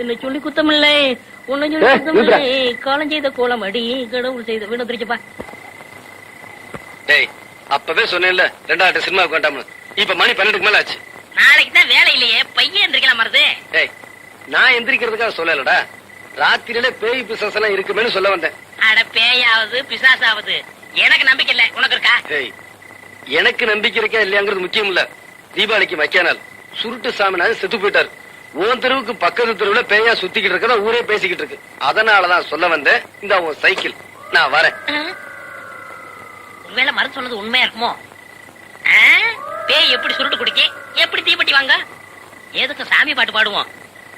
என்ன சொல்லி குத்தமில்லை. உன்னை சொல்லி குத்தமில்லை. காலம் செய்த கோலம் அடி கடவுள் செய்த வீணு திருச்சப்பா டேய் அப்பவே சொன்னேன்ல ரெண்டாவது சினிமாவுக்கு வேண்டாம்னு. இப்ப மணி பன்னெண்டுக்கு மேல ஆச்சு. நாளைக்கு தான் வேலை இல்லையே பையன் எந்திரிக்கலாம் மருது டேய் நான் எந்திரிக்கிறதுக்காக சொல்லலடா. ராத்திரியில பேய் பிசாசு எல்லாம் இருக்குமேனு சொல்ல வந்தேன். அட பேயாவது பிசாசாவது. எனக்கு நம்பிக்கை இல்ல. உனக்கு இருக்கா? டேய் எனக்கு நம்பிக்கை இருக்கா இல்லையாங்கிறது முக்கியம் இல்ல. தீபாவளிக்கு மக்கியானால் சுருட்டு சாமிநாதன் செத்து போயிட்டாரு. உன் தெருவுக்கு பக்கத்து தெருவுல பேயா சுத்திக்கிட்டு இருக்கதா ஊரே பேசிக்கிட்டு இருக்கு. அதனாலதான் சொல்ல வந்தேன் இந்த உன் சைக்கிள். நான் வரேன். ஒருவேளை மருந்து சொன்னது உண்மையா இருக்குமோ? பேய் எப்படி சுருட்டு குடிக்கி? எப்படி தீப்பெட்டி வாங்க? எதுக்கு சாமி பாட்டு பாடுவோம்?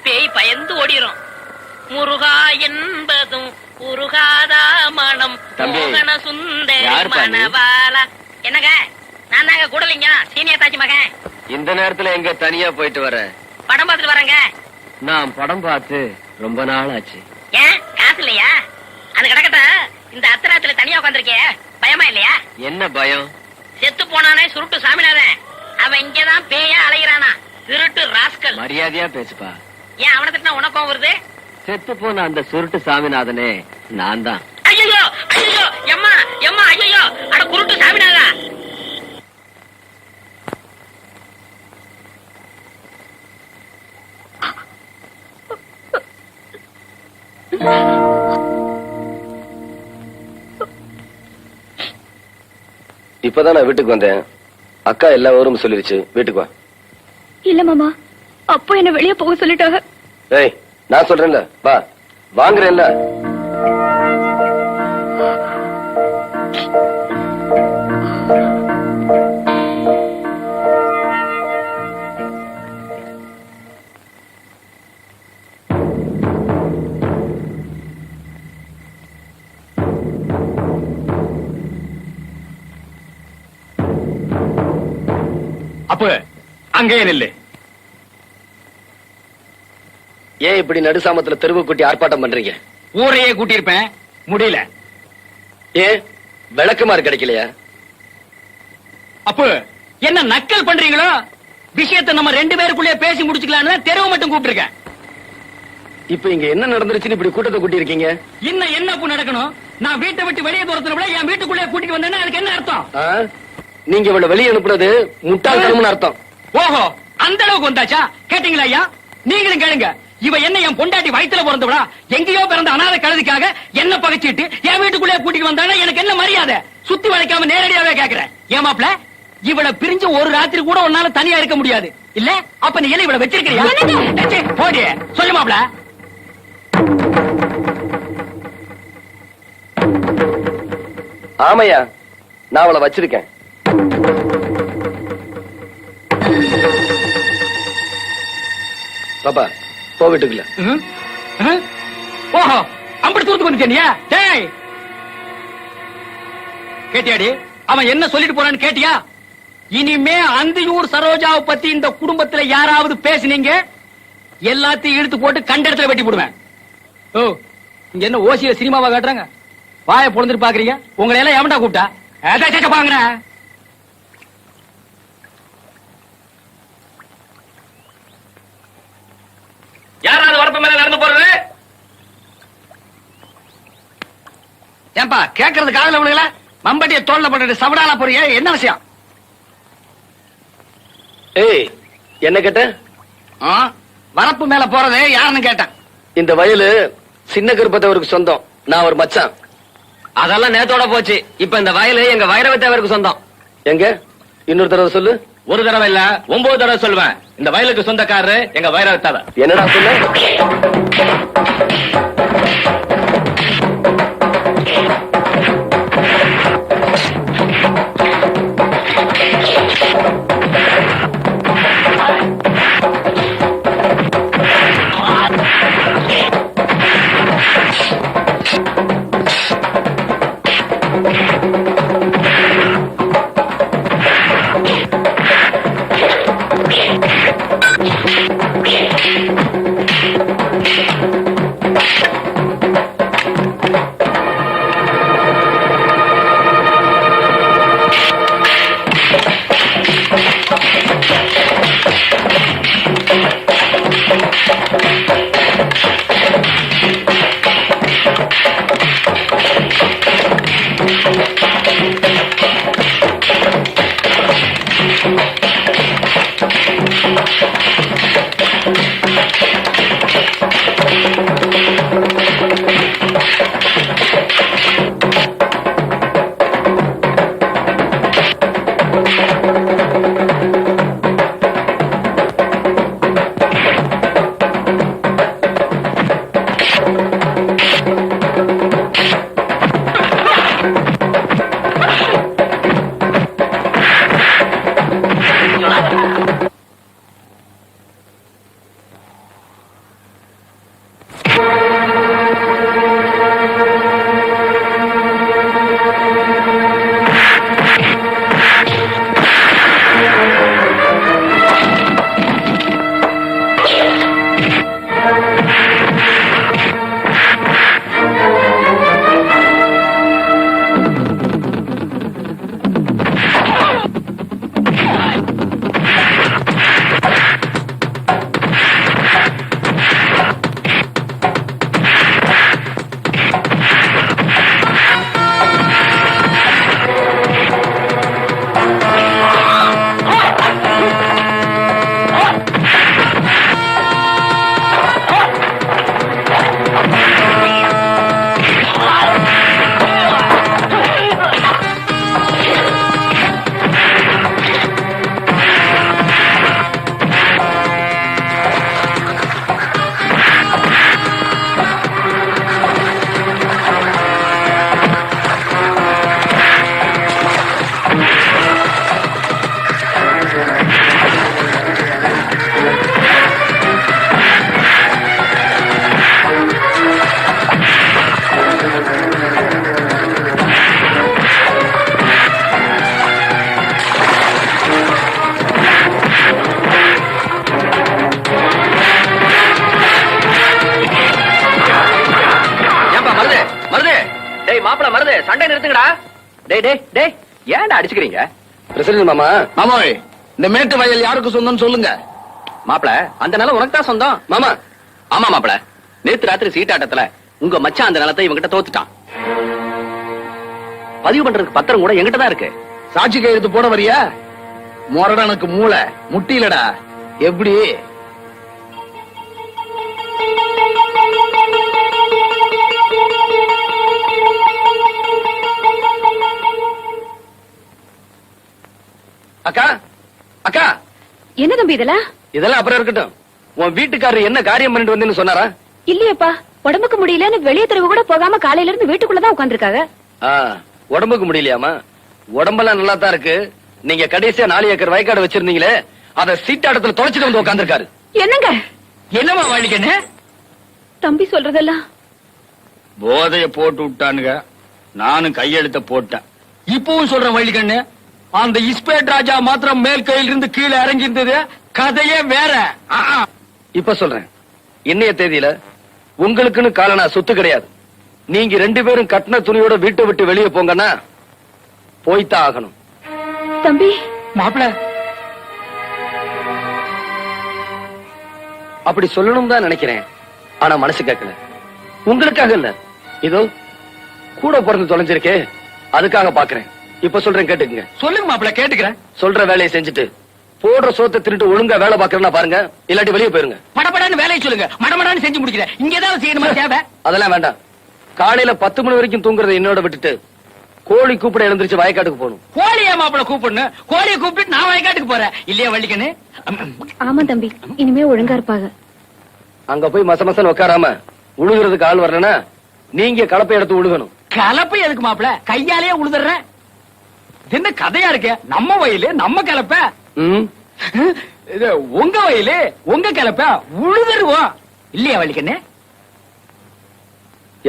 பேய் பயந்து ஓடிரும். முருகா என்பதும் உருகாதா மனம். மோகன சுந்தரி? மணவாளா என்னங்க? நான் தாங்க கூடலிங்க சீனியர் தாச்சி மகன். இந்த நேரத்துல எங்க தனியா போயிட்டு வர? படம் பார்த்துட்டு வரேங்க. நான் படம் பார்த்து ரொம்ப நாள் ஆச்சு ஏன்? காசு இல்லையா? அது கிடக்கட்டும் இந்த அத்தராத்துல தனியா உட்காந்துருக்கே பயமா இல்லையா? என்ன பயம்? செத்து போனானே சுருட்டு சாமிநாதன் அவன் இங்கதான் பேயா அலைகிறானா திருட்டு ராஸ்கல். மரியாதையா பேசுப்பா. ஏன் அவனை திட்டினா உனக்கும் வருது? செத்து போன அந்த சுருட்டு சாமிநாதனே நான் தான். ஐயோ ஐயோ எம்மா எம்மா ஐயோ அட குருட்டு சாமிநாதா. இப்பதான் நான் வீட்டுக்கு வந்தேன். அக்கா எல்லா ஊரும் சொல்லிருச்சு வீட்டுக்கு வா. இல்ல மாமா அப்போ என்ன வெளியே போக சொல்லிட்டாங்க. ஏய் நான் சொல்றேன்ல வா. வாங்குறேன்ல. அங்கே நில்லு ஏன் இப்படி நடுசாமத்துல தெருவு கூட்டி ஆர்ப்பாட்டம் பண்றீங்க? ஊரையே கூட்டியிருப்பேன். முடியல. ஏன்? விளக்குமாறு கிடைக்கலையா? அப்ப என்ன நக்கல் பண்றீங்களோ? விஷயத்தை நம்ம ரெண்டு பேருக்குள்ளே பேசி முடிச்சுக்கலாம்னு தெருவு மட்டும் கூப்பிட்டிருக்கேன். இப்ப இங்க என்ன நடந்துருச்சுன்னு இப்படி கூட்டத்தை கூட்டி இருக்கீங்க இன்னும் என்ன அப்ப நடக்கணும்? நான் வீட்டை விட்டு வெளியே தூரத்துல விட என் வீட்டுக்குள்ளே கூட்டிட்டு வந்தேன்னா அதுக்கு என்ன அர்த்தம்? நீங்க இவள வெளியே அனுப்புறது முட்டாள்தனம்னு அர்த்தம். ஓஹோ அந்த அளவுக்கு வந்தாச்சா? கேட்டீங்களா ஐயா? நீங்களும் கேளுங்க. இவ என்ன என் பொண்டாட்டி வயித்துல பிறந்தவளா? எங்கேயோ பிறந்த அனாதை கழுதுக்காக என்ன பகைச்சிட்டு என் வீட்டுக்குள்ளே கூட்டிட்டு வந்தானா? எனக்கு என்ன மரியாதை? சுத்தி வளைக்காம நேரடியாவே கேக்குறேன். ஏமாப்ல இவள பிரிஞ்சு ஒரு ராத்திரி கூட உன்னால தனியா இருக்க முடியாது. இல்ல? அப்ப நீ என்ன இவள வச்சிருக்கிறியா? ச்சே, போடி. சொல்லு மாப்ள ஆமையா நான் அவளை வச்சிருக்கேன். பாப்பா போ வீட்டுக்குள்ள. ம்? ம்? ஓஹோ அப்படி தூரத்துக்கு வந்துட்டியா டேய். கேட்டியாடி அவன் என்ன சொல்லிட்டு போறான்னு கேட்டியா? இனிமே அந்தியூர் சரோஜாவை பத்தி இந்த குடும்பத்துல யாராவது பேசுனீங்க எல்லாத்தையும் இழுத்து போட்டு கண்ட இடத்துல வெட்டி போடுவேன். ஓ இங்க என்ன ஓசியில சினிமாவா காட்டுறாங்க? வாயை பொழுந்துட்டு பாக்குறீங்க? உங்களை எல்லாம் எவன்டா கூப்பிட்டா? அதான் கேட்க பாக்குறேன் யாராவது வரப்பு மேல நடந்து போறது? ஏன்பா கேக்குறது காதல விழுகல மம்பட்டிய தோல்ல போட்டு சவடால போறிய என்ன விஷயம்? ஏய் என்ன கேட்ட? ஆ? வரப்பு மேல போறது யாருன்னு கேட்டேன். இந்த வயலு சின்ன கருப்பத்தவருக்கு சொந்தம் நான் ஒரு மச்சான். அதெல்லாம் நேத்தோட போச்சு. இப்ப இந்த வயலு எங்க வைரவத்தேவருக்கு சொந்தம். எங்க? இன்னொரு தடவை சொல்லு. ஒரு தடவை இல்ல ஒன்பது தடவை சொல்லுவேன் இந்த வயலுக்கு சொந்தக்காரரு எங்க வைரவத்தேவ என்னடா சொல்லு மருது சண்டை நிறுத்துங்கடா. டேய் டேய் டேய் ஏன்டா அடிச்சுக்கிறீங்க? பிரசிடன்ட் மாமா. மாமோய் இந்த மேட்டு வயல் யாருக்கு சொந்தம்னு சொல்லுங்க. மாப்பிள அந்த நிலம் உனக்கு தான் சொந்தம்? மாமா. ஆமா மாப்பிள. நேத்து ராத்திரி சீட்டாட்டத்துல உங்க மச்சான் அந்த நிலத்தை இவங்கிட்ட தோத்துட்டான். பதிவு பண்றதுக்கு பத்திரம் கூட என்கிட்ட தான் இருக்கு. சாட்சி கையெழுத்து போட வரியா? மொரடனுக்கு மூளை முட்டிலடா எப்படி? அக்கா அக்கா. என்ன தம்பி இதெல்லாம்? இதெல்லாம் அப்புறம் இருக்கட்டும். உன் வீட்டுக்காரர் என்ன காரியம் பண்ணிட்டு வந்தேன்னு சொன்னாரா? இல்லையேப்பா உடம்புக்கு முடியலன்னு வெளியே தெருவு கூட போகாம காலையில இருந்து வீட்டுக்குள்ளதான் உட்காந்துருக்காங்க உடம்புக்கு முடியலையாமா உடம்பெல்லாம் நல்லா தான் இருக்கு. நீங்க கடைசியா நாலு ஏக்கர் வயக்காடு வச்சிருந்தீங்களே அத சீட்டாடத்துல தொலைச்சிட்டு வந்து உட்காந்துருக்காரு என்னங்க? என்னமா வழிக்கண்ணு தம்பி சொல்றதெல்லாம். போதைய போட்டு விட்டானுங்க. நானும் கையெழுத்த போட்டேன். இப்பவும் சொல்றேன் வழிக்கண்ணு அந்த இஸ்பேட் ராஜா மாத்திரம் மேல் கையில இருந்து கீழே இறங்கி இருந்தது கதையே வேற. இப்ப சொல்றேன். இன்னைய தேதியில உங்களுக்குன்னு காலனா சொத்து கிடையாது. நீங்க ரெண்டு பேரும் கட்டின துணியோட வீட்டை விட்டு வெளியே போங்கன்னா போய்த்தான் ஆகணும். தம்பி. மாப்பிள. அப்படி சொல்லணும் தான் நினைக்கிறேன். ஆனா மனசு கேட்கல. உங்களுக்காக இல்ல. இதோ கூட பிறந்து தொலைஞ்சிருக்கே. அதுக்காக பாக்குறேன். இப்ப சொல்றேன் கேட்டுக்குங்க. சொல்லுங்க மாப்பிள கேட்டுக்கிறேன். சொல்ற வேலையை செஞ்சுட்டு போடுற சோத்தை திருட்டு ஒழுங்கா வேலை பாக்குறேன்னா பாருங்க இல்லாட்டி வெளியே போயிருங்க. படபடன்னு வேலையை சொல்லுங்க. மடமடான்னு செஞ்சு முடிக்கிறேன். இங்க ஏதாவது செய்யணுமா தேவை? அதெல்லாம் வேண்டாம். காலையில பத்து மணி வரைக்கும் தூங்குறதை என்னோட விட்டுட்டு கோழி கூப்பிட எழுந்திருச்சு வயக்காட்டுக்கு போகணும். கோழிய மாப்பிள கூப்பிடணும் கோழியை கூப்பிட்டு நான் வயக்காட்டுக்கு போறேன். இல்லையா வள்ளிக்கண்ணு? ஆமா தம்பி இனிமே ஒழுங்கா இருப்பாங்க அங்க போய் மச மசன்னு உட்காராம உழுகுறதுக்கு ஆள் வரலன்னா நீங்க கலப்பை எடுத்து உழுகணும். கலப்பை எதுக்கு மாப்பிள? கையாலேயே உழுதுறேன். என்ன கதையா இருக்கு? நம்ம வயலு நம்ம கலப்பை. உங்க வயலு உங்க கலப்பை. உழுதுருவோம் இல்லையா வள்ளிக்கண்ணு?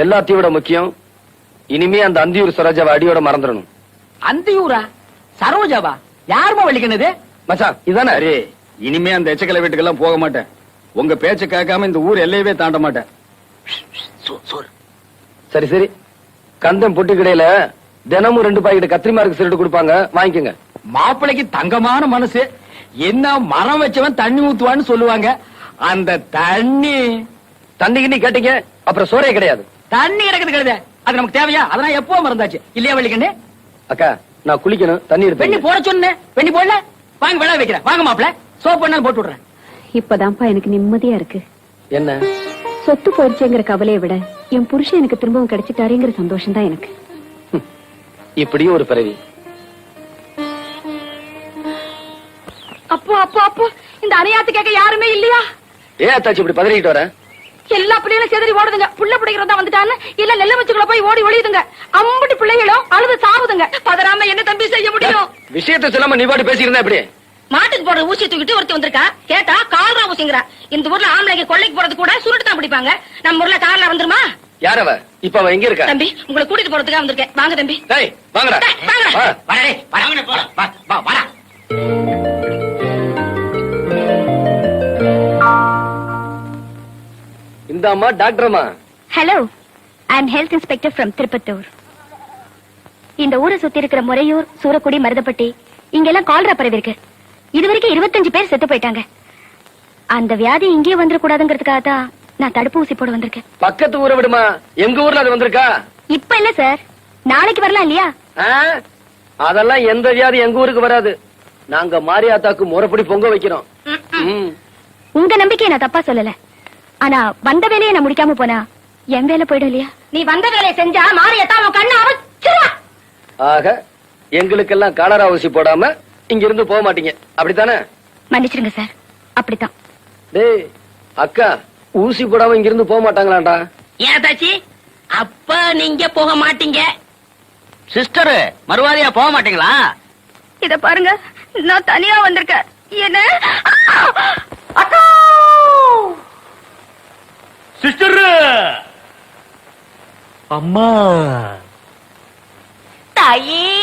எல்லாத்தையும் விட முக்கியம் இனிமே அந்த அந்தியூர் சரோஜாவை அடியோட மறந்துடணும். அந்தியூரா? சரோஜாவா? யாருமா வள்ளிக்கண்ணது மச்சான் இதானே? இனிமே அந்த எச்சக்கலை வீட்டுக்கெல்லாம் போக மாட்டேன். உங்க பேச்ச கேட்காம இந்த ஊர் எல்லையவே தாண்ட மாட்டேன். சரி சரி. கந்தம் பொட்டி கடையில தினமும் ரெண்டு பாக்கெட் கத்திரிமாருக்கு சிரட்டு கொடுப்பாங்க. வாங்கிக்கோங்க. மாப்பிளைக்கு தங்கமான மனசு. என்ன மரம் வச்சவன் தண்ணி ஊத்துவான்னு சொல்லுவாங்க. அந்த தண்ணி. தண்ணி கிண்ணி கேட்டீங்க அப்புறம் சோறே கிடையாது. தண்ணி கிடக்குது கழுத. அது நமக்கு தேவையா? அதெல்லாம் எப்போ மறந்தாச்சு. இல்லையா வள்ளிக்கண்ணு? அக்கா நான் குளிக்கணும் தண்ணி வெண்ணி எடுத்து போட சொன்னேன். வெண்ணி போடல? வாங்க விழா வைக்கிறேன். வாங்க மாப்பிள. சோப் பண்ணாலும் போட்டு விடுறேன். இப்பதான்ப்பா எனக்கு நிம்மதியா இருக்கு. என்ன? சொத்து போயிடுச்சுங்கிற கவலையை விட என் புருஷன் எனக்கு திரும்பவும் கிடைச்சிட்டாருங்கிற சந்தோஷம் தான் எனக்கு. இப்படியும் ஒரு பிறவி. அப்போ அப்போ அப்போ இந்த அணையாத்து கேட்க யாருமே இல்லையா? ஏன் அத்தாச்சி இப்படி பதறிக்கிட்டு வர? எல்லா பிள்ளைகளும் செதறி ஓடுதுங்க. புள்ள பிடிக்கிறதா வந்துட்டான்னு? இல்ல நெல்ல வச்சுக்குள்ள போய் ஓடி ஒளியுதுங்க. அம்புட்டு பிள்ளைகளும் அழுது சாவுதுங்க. பதறாம என்ன தம்பி செய்ய முடியும்? விஷயத்தை சொல்லாம நீ பாட்டு பேசிக்கிறதா இப்படி மாட்டுக்கு போடுற ஊசி தூக்கிட்டு ஒருத்தி வந்திருக்கா? கேட்டா கால்ரா ஊசிங்கிறா. இந்த ஊர்ல ஆம்பளைக்கு கொள்ளைக்கு போறது கூட சுருட்டு தான் பிடிப்பாங்க. நம்ம ஊர்ல கார்ல வந்துருமா யார் அவ? இப்ப அவ எங்க இருக்கா? தம்பி உங்களை கூட்டிட்டு போறதுக்காக வந்திருக்கேன். வாங்க தம்பி. டேய் வாங்கடா. வாங்கடா. இந்த அம்மா டாக்டர் அம்மா hello I am health inspector from Tirupattur இந்த ஊரை சுத்தி இருக்கிற முறையூர் சூரக்குடி மருதப்பட்டி இங்கெல்லாம் கால்ரா பரவி இருக்கு. இது வரைக்கும் இருபத்தஞ்சு பேர் செத்து போயிட்டாங்க. அந்த வியாதி இங்கேயே வந்துடக்கூடாதுங்கிறதுக்காக தான் நான் தடுப்பூசி போட வந்திருக்கேன். பக்கத்து ஊரை விடுமா? எங்க ஊர்ல அது வந்திருக்கா? இப்ப இல்ல சார். நாளைக்கு வரலாம் இல்லையா? அதெல்லாம் எந்த வியாதி எங்க ஊருக்கு வராது. நாங்க மாரியாத்தாக்கு முறைப்படி பொங்க வைக்கிறோம். உங்க நம்பிக்கையை நான் தப்பா சொல்லல. ஆனா வந்த வேலையை நான் முடிக்காம போனா என் வேலை போயிடும் இல்லையா? நீ வந்த வேலையை செஞ்சா மாரியத்தான் உன் கண்ணு அவச்சிருவா ஆக எங்களுக்கெல்லாம் காலரா ஊசி போடாம இங்க இருந்து போக மாட்டீங்க. அப்படித்தானே? மன்னிச்சிருங்க சார். அப்படித்தான். டேய் அக்கா. ஊசி போடாம இங்க இருந்து போக மாட்டாங்களாடா ஏன் தாச்சி? அப்ப நீங்க போக மாட்டீங்க. சிஸ்டர் மறுவாதியா போக மாட்டீங்களா? இத பாருங்க நான் தனியா வந்திருக்கேன். என்ன? சிஸ்டர்! அம்மா! தாயே!